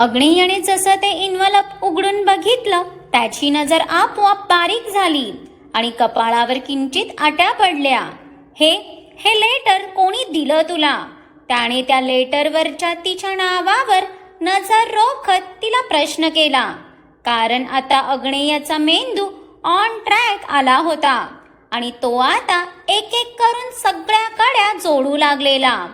अग्नेयने जसं ते इन्व्हलप उघडून बघितलं त्याची नजर आपोआप बारीक झाली आणि कपाळावर किंचित आट्या पडल्या. हे हे लेटर कोणी दिलं तुला? त्याने त्या लेटरवरच्या तिच्या नावावर नजर रोखत तिला प्रश्न केला. कारण आता अग्नेयाचा मेंदू ऑन ट्रॅक आला होता आणि तो आता एक एक करून सगळ्या कड्या जोडू लागलेला.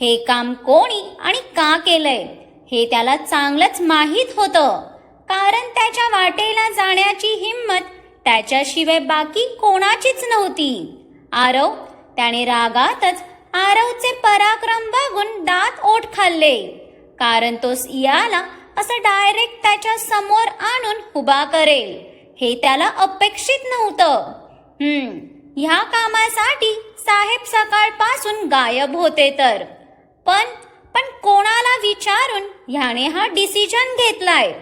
हे काम कोणी आणि का केलंय? हे त्याला चांगलंच माहीत होतं. कारण त्याच्या वाटेला जाण्याची हिंमत त्याच्याशिवाय बाकी कोणाचीच नव्हती. आरव त्याने रागातच आरवचे पराक्रम बघून दात ओठ खाल्ले. कारण तो सियाला असं डायरेक्ट त्याच्यासमोर आणून उभा करेल. हे त्याला अपेक्षित नव्हतं. हम्म ह्या कामासाठी साहेब सकाळपासून गायब होते तर. पण पण कोणाला विचारून ह्याने हा डिसिजन घेतलाय?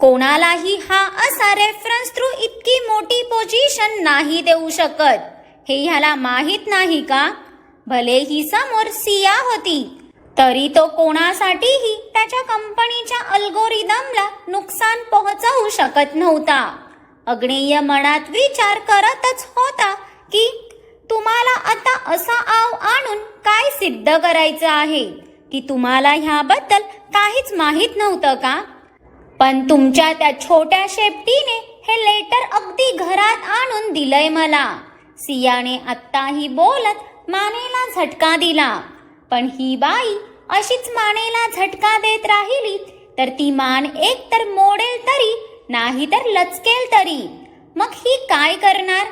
कोणालाही हा असा रेफरन्स थ्रू इतकी मोठी पोझिशन नाही देऊ शकत. हे ह्याला माहीत नाही का? भले ही समोर सिया होती तरी तो कोणासाठीही त्याच्या कंपनीच्या अल्गोरिदमला नुकसान पोहोचवू शकत नव्हता. अग्नेय मनात विचार करतच होता की तुम्हाला आता असा आव आणून काय सिद्ध करायचं आहे? की तुम्हाला ह्याबद्दल काहीच माहीत नव्हतं का? पण तुमच्या त्या छोट्या शेपटीने हे लेटर अगदी घरात आणून दिलंय मला. सियाने आत्ताही बोलत मानेला झटका दिला. पण ही बाई अशीच मानेला झटका देत राहिली तर ती मान एक तर मोडेल तरी नाही तर लचकेल तरी. मग ही काय करणार?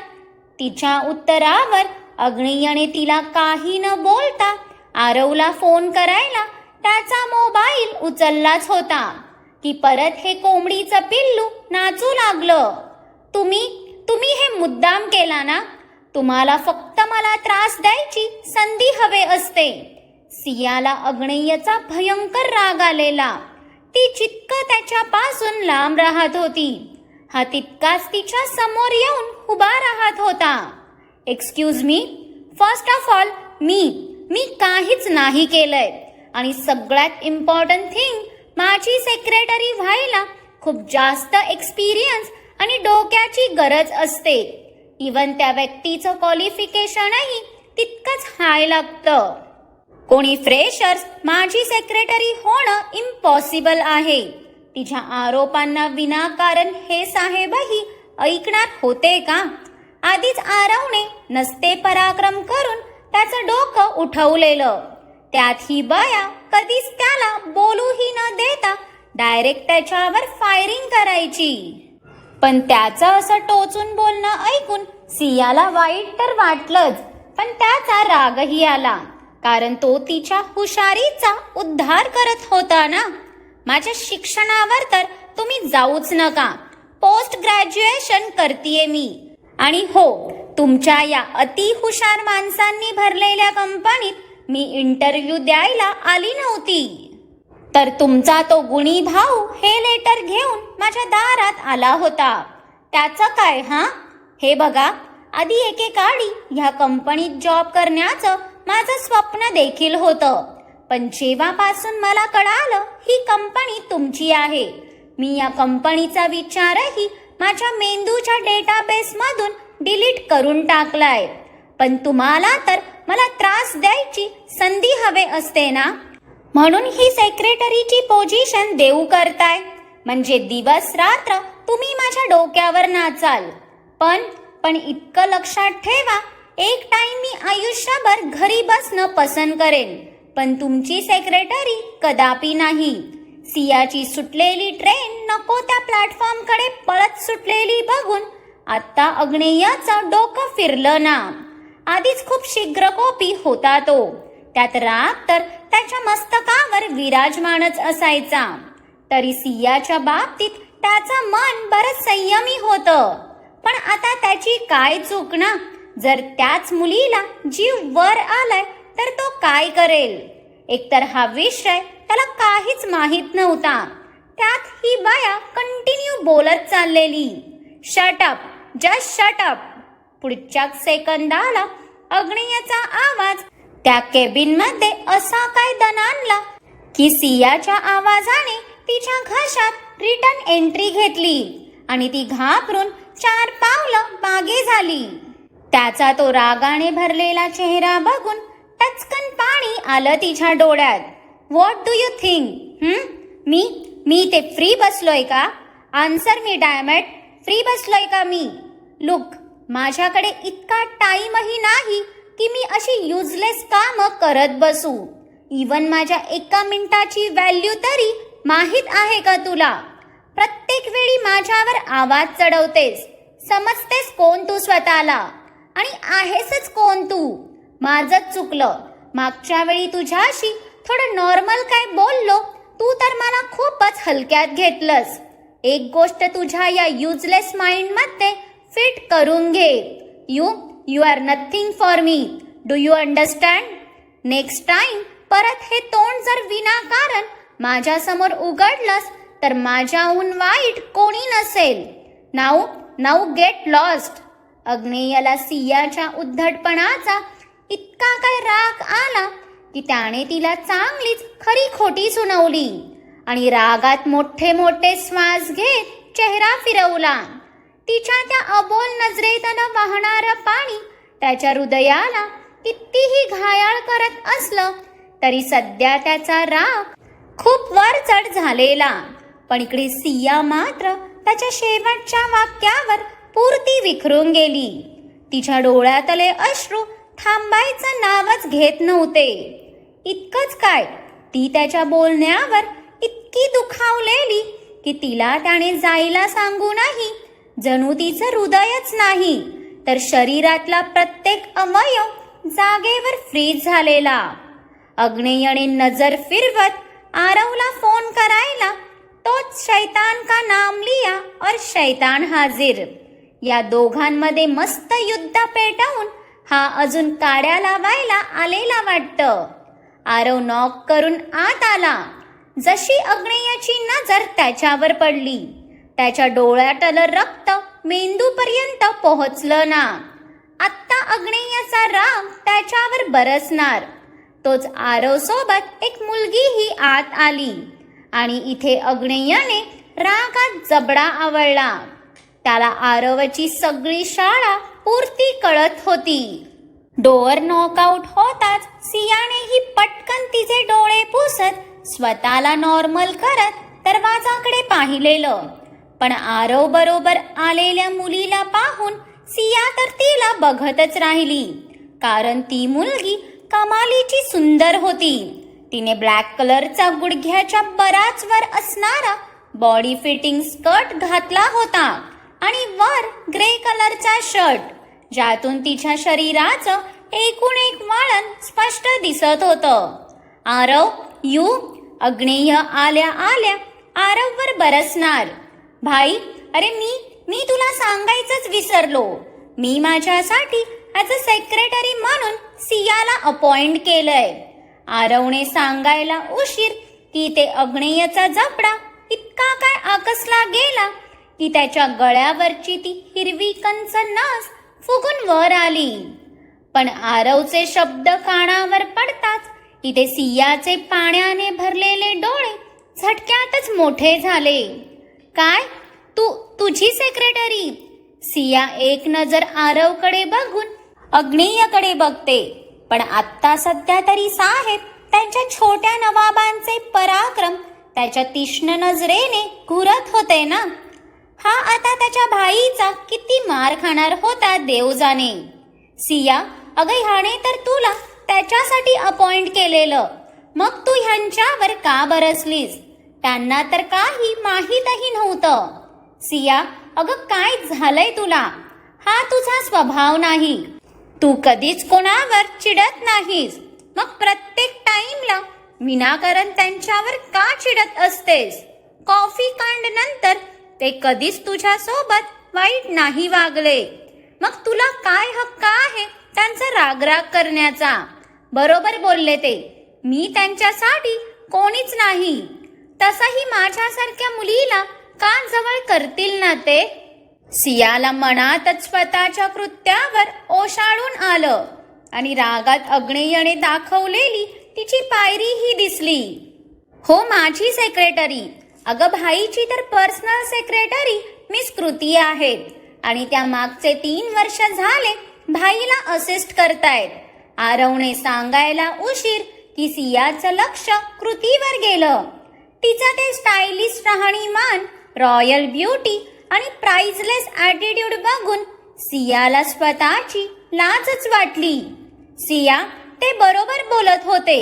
तिच्या उत्तरावर अग्नियने तिला काही न बोलता आरवला फोन करायला त्याचा मोबाईल उचललाच होता. की परत हे कोंबडीचं पिल्लू नाचू लागलं. तुम्ही तुम्ही हे मुद्दाम केला ना? तुम्हाला फक्त मला त्रास द्यायची संधी हवे असते. सियाला अग्नेयचा भयंकर राग आलेला. ती जितकं त्याच्यापासून लांब राहत होती. हा तितकाच तिच्या समोर येऊन उभा राहत होता. Excuse me first of all मी मी काहीच नाही केलंय. आणि सगळ्यात इम्पॉर्टंट थिंग माझी सेक्रेटरी व्हायला खूप जास्त एक्सपिरियन्स आणि डोक्याची गरज असते. इवन त्या व्यक्तीचं क्वालिफिकेशनही तितकंच हाय लागतं. कोणी फ्रेशर्स माझी सेक्रेटरी होणं इम्पॉसिबल आहे. तिच्या आरोपांना विनाकारण हे साहेबही ऐकणार होते का? आधीच आरवणे नसते पराक्रम करून त्याचं डोकं उठवलेलं. त्यात ही बाया कधीच त्याला बोलूही न देता डायरेक्ट त्याच्यावर फायरिंग करायची. पण त्याचं असं टोचून बोलणं ऐकून सियाला वाईट तर वाटलंच पण त्याचा रागही आला. कारण तो तिच्या हुशारीचा उद्धार करत होता ना. माझ्या शिक्षणावर तर तुम्ही जाऊच नका. पोस्ट ग्रॅज्युएशन करतीये मी. आणि हो तुमच्या या अति हुशार माणसांनी भरलेल्या कंपनीत मी इंटरव्ह्यू द्यायला आली नव्हती. तर तुमचा तो गुणी भाऊ हे लेटर घेऊन माझ्या दारात आला होता. त्याचं काय हा? हे बघा आधी एकेकाळी ह्या कंपनीत जॉब करण्याचं माझं स्वप्न देखील होतं. पण जेव्हापासून मला कळालं ही कंपनी तुमची आहे मी या कंपनीचा विचारही माझ्या मेंदूच्या डेटाबेसमधून डिलीट करून टाकलाय. पण तुम्हाला तर मला त्रास द्यायची संधी हवे असते ना? म्हणून ही सेक्रेटरीची पोझिशन देऊ करताय. म्हणजे दिवस रात्र तुम्ही माझ्या डोक्यावर नाचाल. पण पण इतकं लक्षात ठेवा एक टाइम मी आयुष्यभर घरी बसणं पसंत करेन. पण तुमची सेक्रेटरी कदापि नाही. सियाची सुटलेली ट्रेन नको त्या प्लॅटफॉर्मकडे पळत सुटलेली बघून आत्ता अग्नेयाचं डोकं फिरलं ना. आधीच खूप शीघ्र कोपी होता तो. त्यात राग तर त्याच्या मस्तकावर विराजमानच असायचा. तरी सियाच्या बाबतीत त्याचं मन बरंच संयमी होतं. पण आता त्याची काय चूक ना? जर त्याच मुलीला जीव वर आलाय तर तो काय करेल? एकतर हा विषय त्याला काहीच माहीत नव्हता. त्यात ही बाया कंटिन्यू बोलत चाललेली. शटअप जस्ट शटअप पुढच्या सेकंदाला अग्नियाचा आवाज त्या केबिनमध्ये असा काय दणानला की सियाच्या आवाजाने तिच्या घशात रिटर्न एंट्री घेतली आणि ती घाबरून चार पावलं मागे झाली. त्याचा तो रागाने भरलेला चेहरा बघून टचकन पाणी आलं तिच्या डोळ्यात. व्हॉट डू यू थिंक मी मी ते फ्री बसलोय का? आन्सर मी डायमंड फ्री बसलोय का मी? लुक माझ्याकडे इतका टाईमही नाही की मी अशी युजलेस कामं करत बसू. इवन माझ्या एका मिनिटाची व्हॅल्यू तरी माहीत आहे का तुला? प्रत्येक वेळी माझ्यावर आवाज चढवतेस. समजतेस कोण तू स्वतःला? आणि आहेसच कोण तू? माझंच चुकलं. मागच्या वेळी तुझ्याशी थोडं नॉर्मल काय बोललो तू तर मला खूपच हलक्यात घेतलंस. एक गोष्ट तुझ्या या युजलेस माइंडमध्ये फिट करून घे. You you are nothing for me. Do you understand? Next time परत हे तोंड जर विनाकारण माझ्यासमोर उघडलंस तर माझ्याहून वाईट कोणी नसेल. Now now get lost. अग्नेयाला सियाच्या उद्धटपणाचा इतका काय राग आला की त्याने तिला चांगलीच खरी खोटी सुनावली. आणि रागात मोठे मोठे श्वास घेत चेहरा फिरवला. तिच्या त्या अबोल नजरेतनं वाहणारं पाणी त्याच्या हृदयाला कितीही घायाळ करत असलं तरी सध्या त्याचा राग खूप वर चढ झालेला. पण इकडे सिया मात्र त्याच्या शेवटच्या वाक्यावर पुरती विखरून गेली. तिच्या डोळ्यातले अश्रू थांबायचं नावच घेत नव्हते. इतकंच काय ती त्याच्या बोलण्यावर इतकी दुखावलेली की तिला त्याने जायला सांगूनही जणू तिचं हृदयच नाही. तर शरीरातला प्रत्येक अवयव जागेवर फ्रीज झालेला. अग्नेयने नजर फिरवत आरवला फोन करायला तोच शैतान का नाम लिया और शैतान हाजिर? या दोघांमध्ये मस्त युद्ध पेटवून हा अजून काड्या लावायला आलेला वाटतं. आरव नॉक करून आत आला. जशी अग्नेयाची नजर त्याच्यावर पडली त्याच्या डोळ्यातलं रक्त मेंदूपर्यंत पोहोचलं ना. आत्ता अग्नेयाचा राग त्याच्यावर बरसणार. तोच आरव सोबत एक मुलगीही आत आली. आणि इथे अग्नेयाने रागात जबडा आवळला. त्याला आरवची सगळी शाळा पूर्ती कळत होती. डोअर नॉकआउट होताच सियानेही पटकन तिचे डोळे पुसत स्वतःला नॉर्मल करत दरवाजाकडे पाहिलेलं. पण आरव बरोबर आलेल्या मुलीला पाहून सिया तर तिला बघतच राहिली. कारण ती मुलगी कमालीची सुंदर होती. तिने ब्लॅक कलरचा गुडघ्याच्या बराच वर असणारा बॉडी फिटिंग स्कर्ट घातला होता आणि वर ग्रे कलरचा शर्ट ज्यातून तिच्या शरीराचं एकूण एक वाळण स्पष्ट दिसत होतं. आरव यू अग्नेय आल्या आल्या आरववर बरसणार. भाई अरे मी मी तुला सांगायचंच विसरलो. मी माझ्यासाठी ॲज अ सेक्रेटरी म्हणून सियाला अपॉइंट केलंय. आरवने सांगायला उशीर की ते अग्नेयचा जपडा इतका काय आकसला गेला की त्याच्या गळ्यावरची ती हिरवी कंच नास फुगून वर आली. पण आरवचे शब्द कानावर पडताच इथे सियाचे पाण्याने भरलेले डोळे झटक्यातच मोठे झाले. काय? तू तुझी सेक्रेटरी सिया एक नजर आरवकडे बघून अग्नेयकडे बघते. पण आत्ता सध्या तरी साहेब त्यांच्या छोट्या नवाबांचे पराक्रम त्याच्या तीक्ष्ण नजरेने घुरत होते ना? हा आता त्याच्या भाईचा किती मार खाणार होता देव जाणे सिया अगं ह्याने तर तुला त्याच्यासाठी अपॉइंट केलेलं. मग तू ह्यांच्यावर का बरसलीस? त्यांना तर काही माहीतही नव्हतं. सिया अगं काय झालंय तुला? हा तुझा स्वभाव नाही. तू कधीच कोणावर चिडत नाहीस. मग प्रत्येक टाइमला विनाकारण त्यांच्यावर का चिडत असतेस? कॉफी कांड नंतर ते कधीच तुझ्या सोबत वाईट नाही वागले. मग तुला काय हक्क आहे त्यांचा रागराग करण्याचा? बरोबर बोलले ते. मी त्यांच्यासाठी कोणीच नाही. तसंही माझ्यासारख्या मुलीला का जवळ करतील ना ते? सियाला मनातच स्वतःच्या कृत्यावर ओशाळून आलं आणि रागात अग्नेयने दाखवलेली तिची पायरी ही दिसली. हो माझी सेक्रेटरी अगं भाईची तर पर्सनल सेक्रेटरी मिस कृती आहेत आणि त्या मागचे तीन वर्ष झाले भाईला असिस्ट करतायत. आरवने सांगायला उशीर की सियाचं लक्ष कृतीवर गेलं. तिचा ते स्टायलिश राहणीमान रॉयल ब्युटी आणि प्राइजलेस ॲटिट्यूड बघून सियाला स्वतःची लाजच वाटली. सिया ते बरोबर बोलत होते.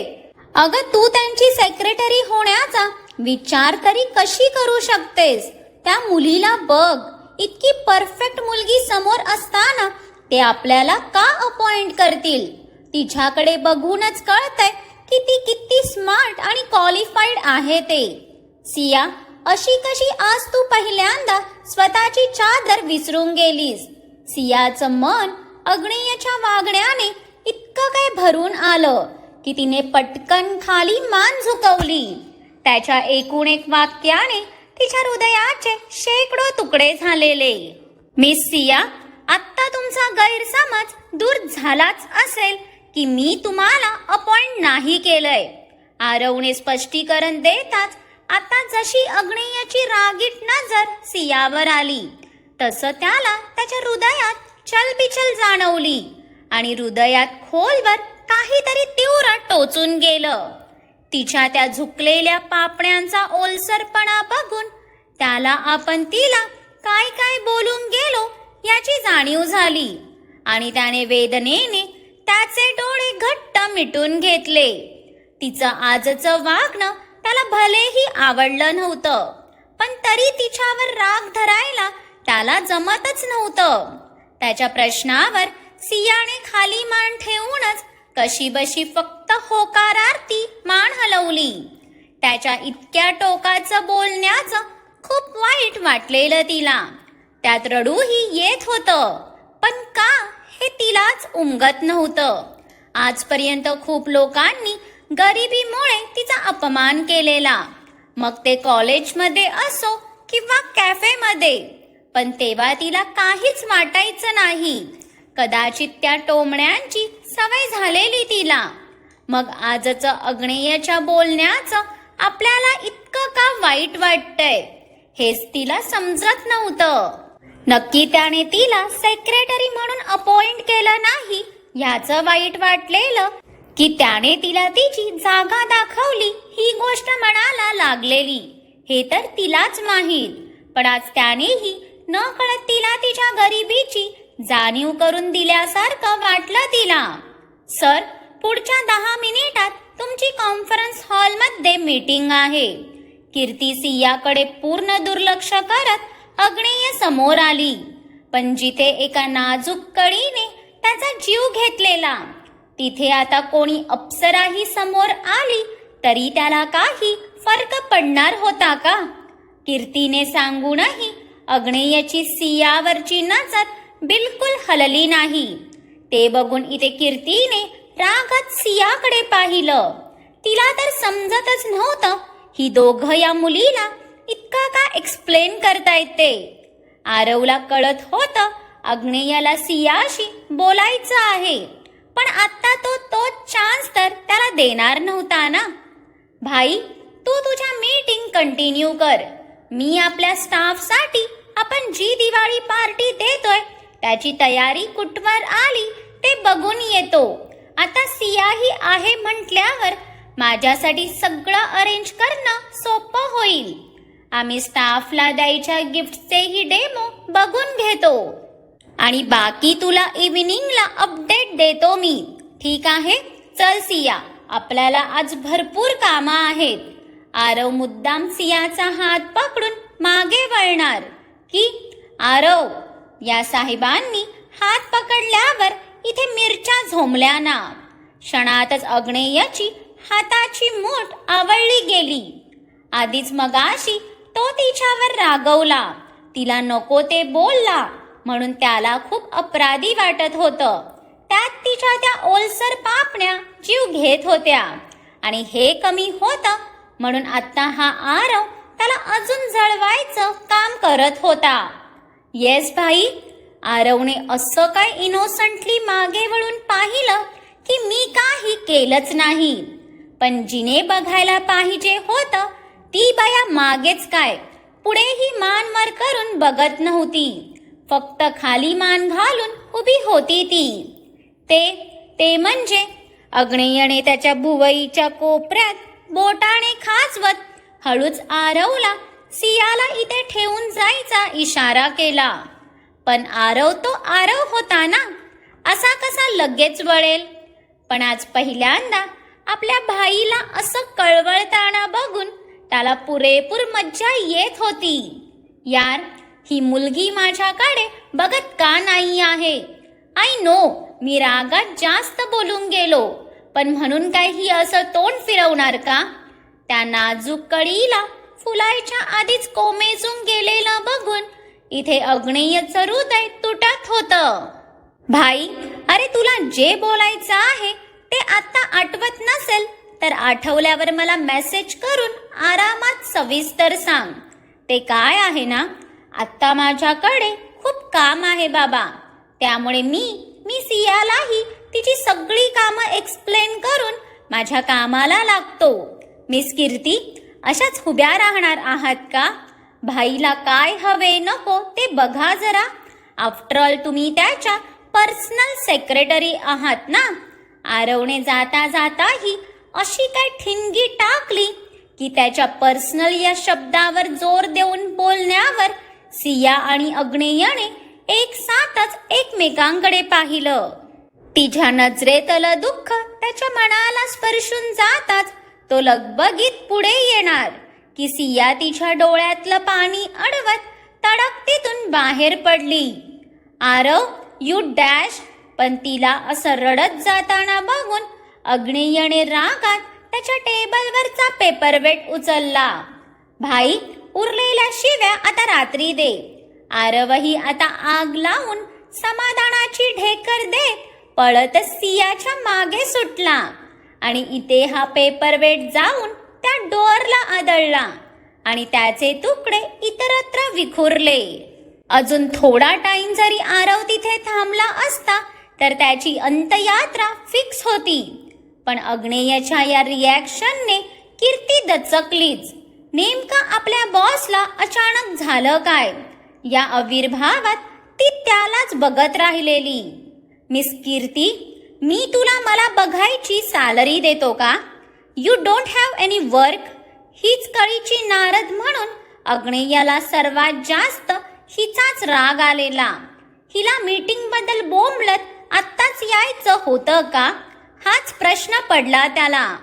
अगं तू त्यांची सेक्रेटरी होण्याचा विचार तरी कशी करू शकतेस? त्या मुलीला बघ. इतकी परफेक्ट मुलगी समोर असताना ते आपल्याला का अपॉइंट करतील? तिच्याकडे बघूनच कळतंय की ती किती स्मार्ट आणि क्वालिफाईड आहे ते. सिया अशी कशी आज तू पहिल्यांदा स्वतःची चादर विसरून गेलीस? सियाचं मन अग्नेयच्या वागण्याने इतकं काय भरून आलं की तिने पटकन खाली मान झुकवली. त्याच्या एकूण एक वाक्याने तिच्या हृदयाचे शेकडो तुकडे झालेले. मिस सिया आत्ता तुमचा गैरसमज दूर झालाच असेल. की मी तुम्हाला अपॉइंट नाही केलंय. आरवने स्पष्टीकरण देताच आता जशी अग्नेयाची रागीट नजर सियावर आली तसं त्याला त्याच्या हृदयात चलबिचल जाणवली आणि हृदयात खोलवर काहीतरी तीव्र टोचून गेलं. तिच्या त्या झुकलेल्या पापण्यांचा ओलसरपणा बघून त्याला आपण तिला काय काय बोलून गेलो याची जाणीव झाली आणि त्याने वेदनेने त्याचे डोळे घट्ट मिटून घेतले. तिचं आजचं वागणं त्याला भलेही आवडलं नव्हतं पण तरी तिच्यावर राग धरायला त्याला जमतच नव्हतं. त्याच्या प्रश्नावर सियाने खाली मान ठेवूनच कशी बशी फक्त होकारार्थी मान हलवली. त्याच्या इतक्या टोकाचं बोलण्याचं खूप वाईट वाटलेलं तिला. त्यात रडूही येत होतं पण का हे तिलाच उमगत नव्हतं. आजपर्यंत खूप लोकांनी गरिबीमुळे तिचा अपमान केलेला. मग ते कॉलेजमध्ये असो किंवा कॅफेमध्ये पण तेव्हा तिला काहीच वाटायचं नाही. कदाचित त्या टोमण्यांची सवय झालेली तिला. मग आजचं अग्नेयच्या बोलण्याचं आपल्याला इतकं का वाईट वाटतंय हेच तिला समजत नव्हतं. नक्की त्याने तिला सेक्रेटरी म्हणून अपॉइंट केलं नाही. याचं वाईट वाटलेलं की त्याने तिला तिची जागा दाखवली. ही गोष्ट मनाला लागलेली. हे तर तिलाच माहीत. पण आज त्यानेही न कळत तिला तिच्या गरिबीची जाणीव करून दिल्यासारखं वाटलं तिला. सर पुढच्या दहा मिनिटात तुमची कॉन्फरन्स हॉलमध्ये मीटिंग आहे. कीर्ती सियाकडे पूर्ण दुर्लक्ष करत अग्नेय समोर आली. पण जिथे एका नाजूक कळीने त्याचा जीव घेतलेला तिथे आता कोणी अप्सराही समोर आली तरी त्याला काही फरक पडणार होता का? कीर्तीने सांगूनही अग्नेयची सियावरची नजर बिलकुल हलली नाही. ते बघून इथे कीर्तीने रागात सियाकडे पाहिलं. तिला तर समजतच नव्हतं ही दोघं या मुलीला इतकं का एक्सप्लेन करता ते? आरवला कळत होतं अग्नेयाला सियाशी बोलायचं आहे. पण आता तो तो चान्स तर त्याला देणार नव्हता ना? भाई तू तुझ्या मीटिंग कंटिन्यू कर. मी आपल्या स्टाफसाठी आपण जी दिवाळी पार्टी देतोय त्याची तयारी कुठवर आली ते बघून येतो. आता सियाही आहे म्हटल्यावर माझ्यासाठी सगळं अरेंज करणं सोपं होईल. आम्ही स्टाफला द्यायच्या गिफ्टचेही डेमो बघून घेतो. आणि बाकी तुला इव्हिनिंगला अपडेट देतो मी. ठीक आहे? चल सिया आपल्याला आज भरपूर कामं आहेत. आरव मुद्दाम सियाचा हात पकडून मागे वळणार. की? आरव या साहेबांनी हात पकडल्यावर इथे मिरच्या झोंबल्या ना. क्षणातच अग्नेयाची हाताची मूठ आवळली गेली. आधीच मगाशी तो तिच्यावर रागवला. तिला नको ते बोलला. म्हणून त्याला खूप अपराधी वाटत होतं. त्यात तिच्या त्या ओलसर पापण्या जीव घेत होत्या. आणि हे कमी होतं म्हणून आता हा आरव त्याला अजून जळवायचं काम करत होता. येस भाई आरवने असं काय इनोसंटली मागे वळून पाहिलं की मी काही केलंच नाही. पण जिने बघायला पाहिजे होतं ती बाया मागेच काय? पुढेही मान वर करून बघत नव्हती. फक्त खाली मान घालून उभी होती ती. ते ते म्हणजे अग्नेयने त्याच्या भुवईच्या कोपऱ्यात बोटाने खाचवत हळूच आरवला सियाला इथे ठेवून जायचा इशारा केला. पण आरव तो आरव होता ना असा कसा लगेच वळेल? पण आज पहिल्यांदा आपल्या भाईला असं कळवळताना बघून त्याला पुरेपूर मज्जा येत होती. यार ही मुलगी माझ्याकडे बघत का नाही आहे? आय नो मी रागात जास्त बोलून गेलो. पण म्हणून काय ही असं तोंड फिरवणार का? त्या नाजूक कळीला फुलायच्या आधीच कोमेजून गेलेलं बघून इथे अग्नेयचं हृदय तुटत होतं. भाई अरे तुला जे बोलायचं आहे ते आता आठवत नसेल तर आठवल्यावर मला मेसेज करून आरामात सविस्तर सांग. ते काय आहे ना? आत्ता माझ्याकडे खूप काम आहे बाबा. त्यामुळे मी मी सियालाही तिची सगळी कामं एक्सप्लेन करून माझ्या कामाला लागतो. मिस कीर्ती अशाच उभ्या राहणार आहात का? भाईला काय हवे नको ते बघा जरा. आफ्टर ऑल तुम्ही त्याच्या पर्सनल सेक्रेटरी आहात ना? आरवणे जाता जाताही अशी काय ठिणगी टाकली की त्याच्या पर्सनल या शब्दावर जोर देऊन बोलण्यावर सिया आणि अग्नेयने एक साथच एकमेकांकडे पाहिलं. तिच्या नजरेतलं दुःख त्याच्या मनाला स्पर्शून जाताच तो लगबगीत पुढे येणार की सिया तिच्या डोळ्यातलं पाणी अडवत तडकतीतून बाहेर पडली. आरव यू डॅश पण तिला असं रडत जाताना बघून अग्नेयने रागात त्याच्या टेबलवरचा पेपरवेट उचलला. भाई उरलेल्या शिव्या आता रात्री दे. आरवही आता आग लावून समाधानाची ढेकर देत पळत सियाच्या मागे सुटला. आणि इथे हा पेपरवेट जाऊन त्या डोअरला आदळला आणि त्याचे तुकडे इतरत्र विखुरले. अजून थोडा टाइम जरी आरव तिथे थांबला असता तर त्याची अंतयात्रा फिक्स होती. पण अग्नेयाच्या या रिॲक्शनने कीर्ती दचकलीच. नेमकं आपल्या बॉसला अचानक झालं काय? या आविर्भावात ती त्यालाच बघत राहिलेली. मिस कीर्ती मी तुला मला बघायची सॅलरी देतो का? You don't have any work हीच कळीची नारद म्हणून अग्नेयाला सर्वात जास्त हिचाच राग आलेला. हिला मीटिंगबद्दल बोंबलत आत्ताच यायचं होतं का? हाच प्रश्न पडला त्याला.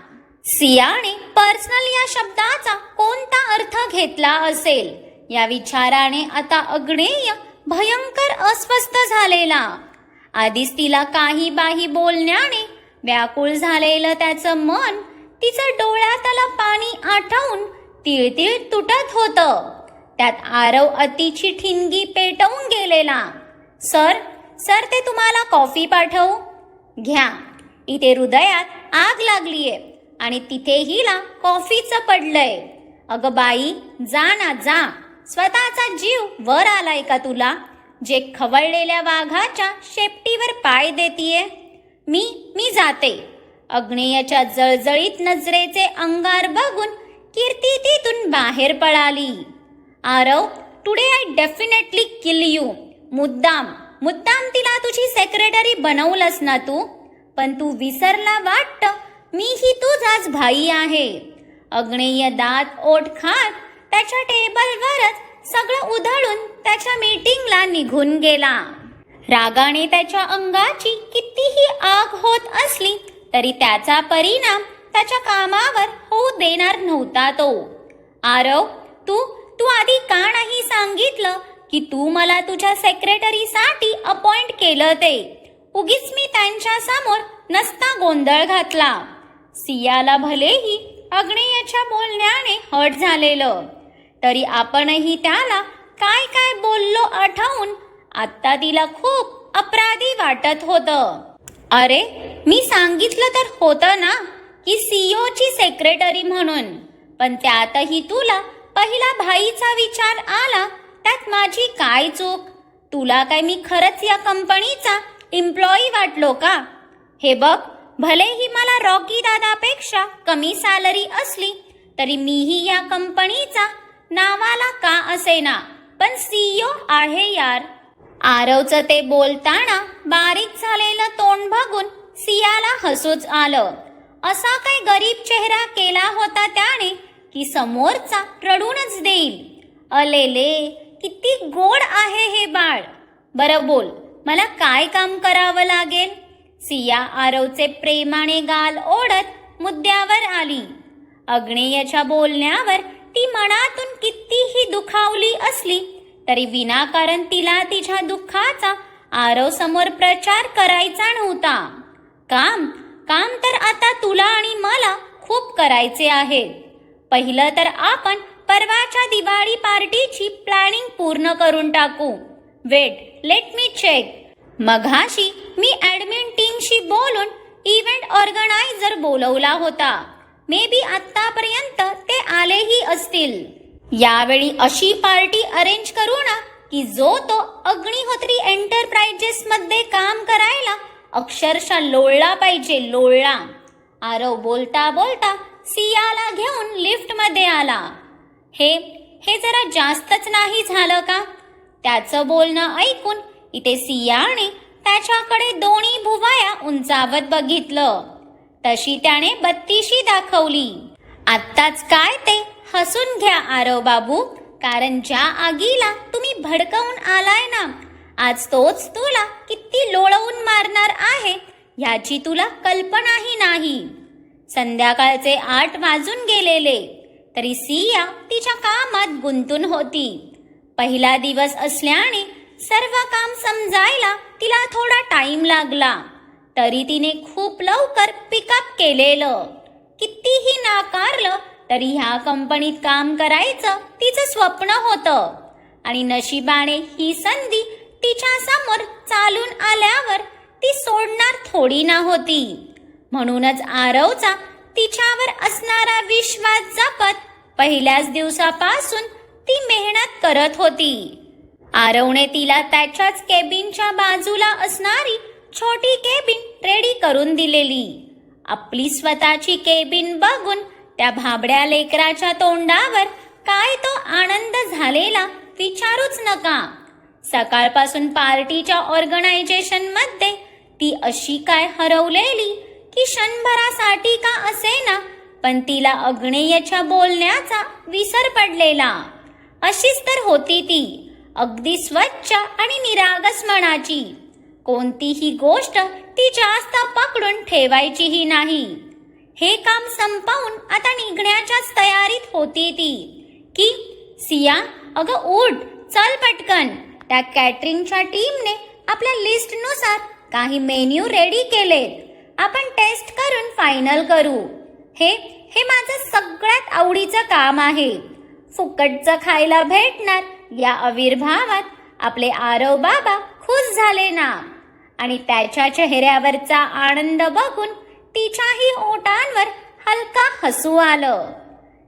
सियाने पर्सनल या शब्दाचा कोणता अर्थ घेतला असेल? या विचाराने आता अग्नेय भयंकर अस्वस्थ झालेला. आधीच तिला काही बाही बोलण्याने व्याकुळ झालेलं त्याचं मन तिचं डोळ्यातलं पाणी आठवून तिळतिळ तुटत होतं. त्यात आरव अतिची ठिणगी पेटवून गेलेला. सर सर ते तुम्हाला कॉफी पाठवू? घ्या. इथे हृदयात आग लागलीये आणि तिथे हिला कॉफीचं पडलंय. अगं बाई जा ना जा. स्वतःचा जीव वर आलाय का तुला? जे खवळलेल्या वाघाच्या शेपटीवर पाय देतीये. मी मी जाते. अग्नेयाच्या जळजळीत नजरेचे अंगार बघून कीर्ती तिथून बाहेर पळाली. Aarav today I definitely kill you मुद्दाम मुद्दाम तिला तुझी सेक्रेटरी बनवलंस ना तू? पण तू विसरला वाटत मी ही तुझाच भाई आहे. अग्नेय दात ओठ खात त्याच्या टेबलवरच सगळं उधळून त्याच्या मीटिंगला निघून गेला. रागाने त्याच्या अंगाची कितीही आग होत असली तरी त्याचा परिणाम त्याच्या कामावर होऊ देणार नव्हता तो. आरव तू तू आधी का नाही सांगितलं की तू मला तुझ्या सेक्रेटरीसाठी अपॉइंट केलं ते? उगीच मी त्यांच्यासमोर नसता गोंधळ घातला. सियाला भलेही अग्नेयाच्या बोलण्याने हट झालेलं. तरी आपणही त्याला काय काय बोललो आठवून आत्ता तिला खूप अपराधी वाटत होतं. अरे मी सांगितलं तर होतं ना की सीईओची सेक्रेटरी म्हणून. पण त्यातही तुला पहिला भाईचा विचार आला त्यात माझी काय चूक? तुला काय मी खरंच या कंपनीचा इम्प्लॉई वाटलो का? हे बघ भलेही मला रॉकी दादापेक्षा कमी सॅलरी असली तरी मीही या कंपनीचा नावाला का असेना? पण सीईओ आहे यार. आरवचं ते बोलताना बारीक झालेलं तोंड बघून सियाला हसूच आलं. असा काही गरीब चेहरा केला होता त्याने की समोरचा रडूनच देईल. अलेले किती गोड आहे हे बाळ. बरं बोल. मला काय काम करावं लागेल? सिया आरवचे प्रेमाने गाल ओढत मुद्द्यावर आली. अग्नेयच्या बोलण्यावर ती मनातून कितीही दुखावली असली तरी विनाकारण तिला तिच्या दुःखाचा आरव समोर प्रचार करायचा नव्हता. काम काम तर आता तुला आणि मला खूप करायचे आहे. पहिलं तर आपण परवाच्या दिवाळी पार्टीची प्लॅनिंग पूर्ण करून टाकू. वेट लेट मी चेक मघाशी मी ॲडमिन टीमशी बोलून इव्हेंट ऑर्गनायझर बोलवला होता. मे बी आत्तापर्यंत ते आलेही असतील. यावेळी अशी पार्टी अरेंज करू ना की जो तो अग्निहोत्री एंटरप्राइजेस मध्ये काम करायला अक्षरशः लोळला पाहिजे लोळला. आरव बोलता बोलता सियाला घेऊन लिफ्टमध्ये आला. हे हे जरा जास्तच नाही झालं का? त्याचं बोलणं ऐकून इथे सियाने त्याच्याकडे दोन्ही भुवाया उंचावत बघितलं. तशी त्याने बत्तीशी दाखवली. आत्ताच काय ते हसून घ्या आरव बाबू कारण ज्या आगीला तुम्ही भडकवून आलाय ना आज तोच तुला किती लोळवून मारणार आहे ह्याची तुला कल्पनाही नाही. संध्याकाळचे आठ वाजून गेलेले तरी सिया तिच्या कामात गुंतून होती. पहिला दिवस असल्याने सर्व काम समजायला तिला थोडा टाइम लागला. तरी तिने खूप लवकर पिकअप केलेलं. कितीही नाकारलं तरी ह्या कंपनीत काम करायचं तिचं स्वप्न होतं. आणि नशिबाने ही संधी तिच्या समोर चालून आल्यावर ती सोडणार थोडी ना होती. म्हणूनच आरवचा तिच्यावर असणारा विश्वास जपत पहिल्याच दिवसापासून ती मेहनत करत होती. आरवने तिला त्याच्याच केबिनच्या बाजूला असणारी छोटी केबिन रेडी करून दिलेली. आपली स्वतःची केबिन बघून त्या भाबड्या लेकराच्या तोंडावर काय तो आनंद झालेला विचारूच नका. सकाळपासून पार्टीच्या ऑर्गनायझेशनमध्ये ती अशी काय हरवलेली की क्षणभरासाठी का असे ना पण तिला अग्नेयच्या बोलण्याचा विसर पडलेला. अशीच तर होती ती. अगदी स्वच्छ आणि निरागस मनाची कोणतीही गोष्ट ती जास्त पकडून ठेवायचीही नाही. हे काम संपवून आता निघण्याच्याच तयारीत होती ती. की सिया अगं उठ चल पटकन. त्या कॅटरिंगच्या टीमने आपल्या लिस्टनुसार काही मेन्यू रेडी केलेत. आपण टेस्ट करून फायनल करू. हे हे माझं सगळ्यात आवडीचं काम आहे. फुकटचं खायला भेटणार. या आविर्भावात आपले आरव बाबा खुश झाले ना. आणि त्याच्या चेहऱ्यावरचा आनंद बघून तिच्याही ओटांवर हलका हसू आलं.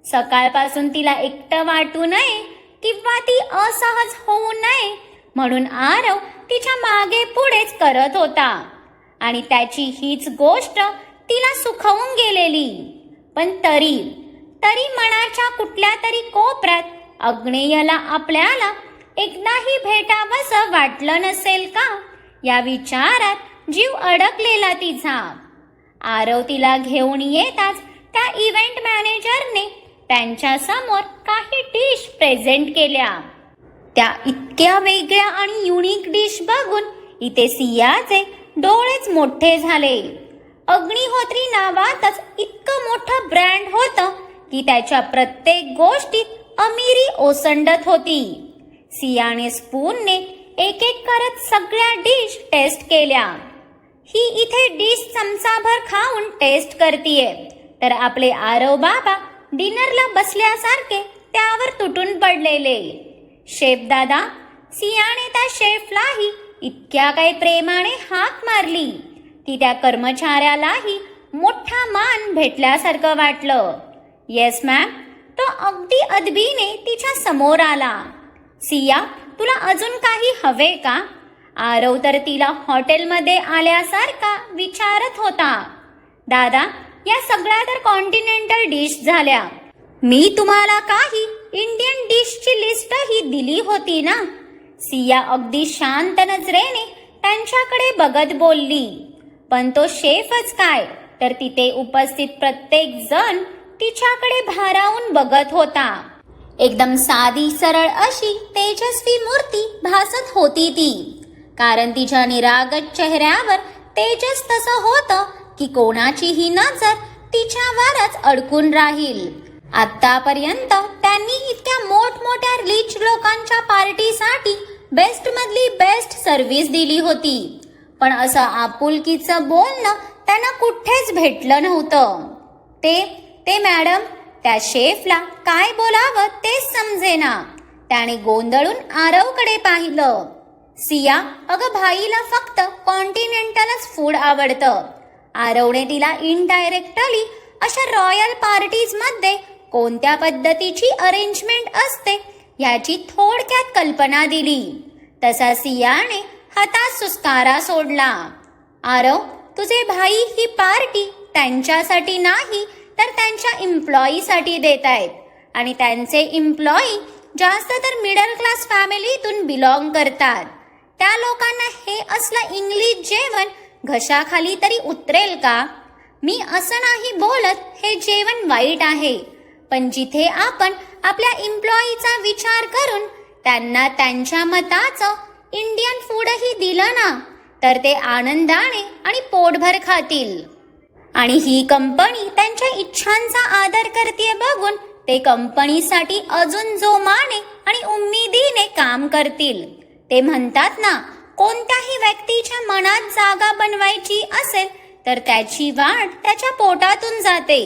सकाळपासून तिला एकटं वाटू नये किंवा ती असहज होऊ नये म्हणून आरव तिच्यामागे पुढेच करत होता. आणि त्याची हीच गोष्ट तिला सुखवून गेलेली. पण तरी तरी मनाच्या कुठल्या तरी कोपऱ्यात अग्नेयला आपल्याला एकदाही भेटावंसं वाटलं नसेल का? या विचारात जीव अडकलेला तिचा. आरव तिला घेऊन येताच त्या इव्हेंट मॅनेजरने त्यांच्यासमोर काही डिश प्रेझेंट केल्या. त्या इतक्या वेगळ्या आणि युनिक डिश बघून इथे सियाचे डोळेच मोठे झाले. अग्निहोत्री नावातच इतकं मोठं ब्रँड होतं की त्याच्या प्रत्येक गोष्टीत अमिरी ओसंडत होती. सियाने स्पूनने एक एक करत सगळ्या डिश टेस्ट केल्या. ही इथे डिश चमचाभर खाऊन टेस्ट करतीये. तर आपले आरव बाबा डिनरला बसल्यासारखे त्यावर तुटून पडलेले. शेफ दादा सियाने त्या शेफलाही इतक्या काही प्रेमाने हाक मारली. की त्या कर्मचाऱ्यालाही मोठा मान भेटल्यासारखं वाटलं. येस मॅम तो अगदी अदबीने तिच्या समोर आला. सिया तुला अजून काही हवे का? आरव तर तिला हॉटेलमध्ये आल्यासारखा विचारत होता. दादा या सगळ्या तर कॉन्टिनेंटल डिश झाल्या. मी तुम्हाला काही इंडियन डिशची लिस्टही दिली होती ना? सिया अगदी शांत नजरेने त्यांच्याकडे बघत बोलली. पण तो शेफच काय? तर तिथे उपस्थित प्रत्येक जण तिच्याकडे भारावून बघत होता. एकदम साधी सरळ अशी तेजस्वी मूर्ती भासत होती ती. कारण तिच्या निरागत चेहऱ्यावर तेजस तसं होतं की कोणाचीही नजर तिच्यावरच अडकून राहील. आतापर्यंत त्यांनी इतक्या मोठमोठ्या रिच लोकांच्या पार्टीसाठी बेस्ट मधली बेस्ट सर्व्हिस दिली होती. पण असं आपुलकीचं बोलणं त्यांना कुठेच भेटलं नव्हतं. ते ते मॅडम त्या शेफला काय बोलावं तेच समजेना. त्याने गोंधळून आरवकडे पाहिलं. सिया अगं भाईला फक्त कॉन्टिनेंटलच फूड आवडतं. आरवने तिला इनडायरेक्टली अशा रॉयल पार्टीजमध्ये कोणत्या पद्धतीची अरेंजमेंट असते याची थोडक्यात कल्पना दिली. तसा सियाने हातात सुस्कारा सोडला. आरव तुझे भाई ही पार्टी त्यांच्यासाठी नाही तर त्यांच्या इम्प्लॉईसाठी देत आहेत. आणि त्यांचे इम्प्लॉई जास्त तर मिडल क्लास फॅमिलीतून बिलॉंग करतात. त्या लोकांना हे असलं इंग्लिश जेवण घशाखाली तरी उतरेल का? मी असं नाही बोलत हे जेवण वाईट आहे. पण जिथे आपण आपल्या इम्प्लॉईचा विचार करून त्यांना त्यांच्या मताचं इंडियन फूडही दिलं ना तर ते आनंदाने आणि पोटभर खातील. आणि ही कंपनी त्यांच्या इच्छांचा आदर करते बघून ते कंपनीसाठी अजून जोमाने आणि उम्मीदीने काम करतील. ते म्हणतात ना कोणत्याही व्यक्तीच्या मनात जागा बनवायची असेल तर त्याची वाट त्याच्या पोटातून जाते.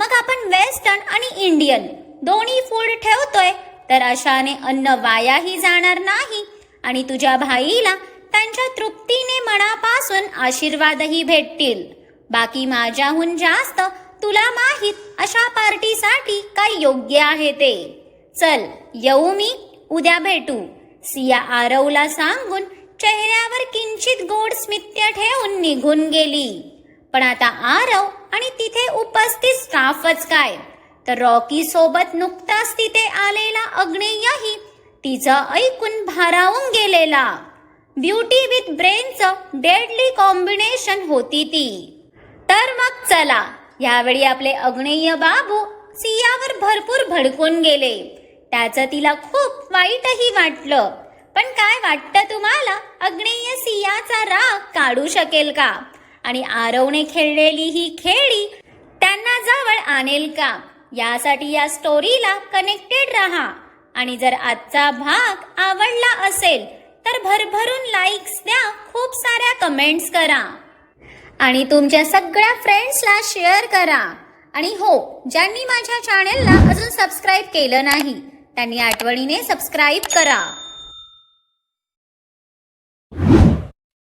मग आपण वेस्टर्न आणि इंडियन दोन्ही फूड ठेवतोय तर अशाने अन्न वायाही जाणार नाही आणि तुझ्या भाईला त्यांच्या तृप्तीने मनापासून आशीर्वादही भेटतील. बाकी माझ्याहून जास्त तुला माहीत अशा पार्टीसाठी काय योग्य आहे ते. चल येऊ मी. उद्या भेटू. सिया आरवला सांगून चेहऱ्यावर किंचित गोड स्मित्य ठेवून निघून गेली. पण आता आरव आणि तिथे उपस्थित स्टाफच काय? तर रॉकी सोबत नुकताच तिथे आलेला अग्नेयही तिचं ऐकून भारावून गेलेला. ब्युटी विथ ब्रेनचं डेडली कॉम्बिनेशन होती ती. तर मग चला. यावेळी आपले अग्नेय बाबू सियावर भरपूर भडकून गेले. त्याचं तिला खूप वाईटही वाटलं. पण काय वाटतं तुम्हाला? अग्नेय सियाचा राग काढू शकेल का? आणि आरवने खेळलेली ही खेळी त्यांना जवळ आणेल का? यासाठी या स्टोरीला कनेक्टेड राहा. आणि जर आजचा भाग आवडला असेल तर भरभरून लाईक्स द्या. खूप साऱ्या कमेंट्स करा. आणि तुमच्या सगळ्या फ्रेंड्सला शेअर करा. आणि हो ज्यांनी माझ्या चॅनेलला अजून सबस्क्राईब केलं नाही त्यांनी आठवणीने सबस्क्राईब करा.